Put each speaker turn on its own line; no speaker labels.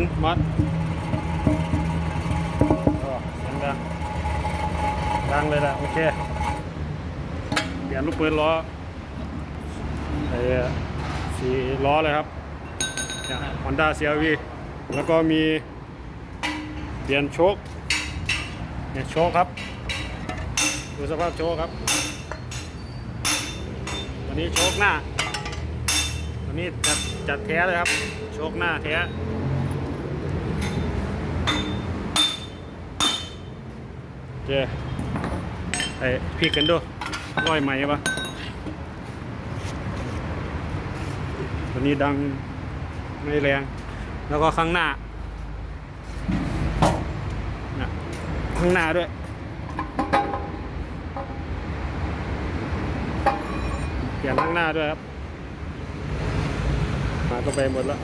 มันมัดก็เสียงดังดังเลยละโอเค เปลี่ยนลูกปืนล้อไอ้สี่ล้อเลยครับฮอนด้าเซียวีแล้วก็มีเปลี่ยนโชคเนี่ยโชคครับดูสภาพโชคครับตัวนี้โชคหน้าตัวนี้จัดจัดแท้เลยครับ โชคหน้าแท้โอ เคไอ้พี่กันดูร้อยไหมปะตัวนี้ดังไม่แรง แล้วก็ข้างหน้าข้างหน้าด้วยเปลี่ยนข้างหน้าด้วยครับมาก็ไปหมดแล้ว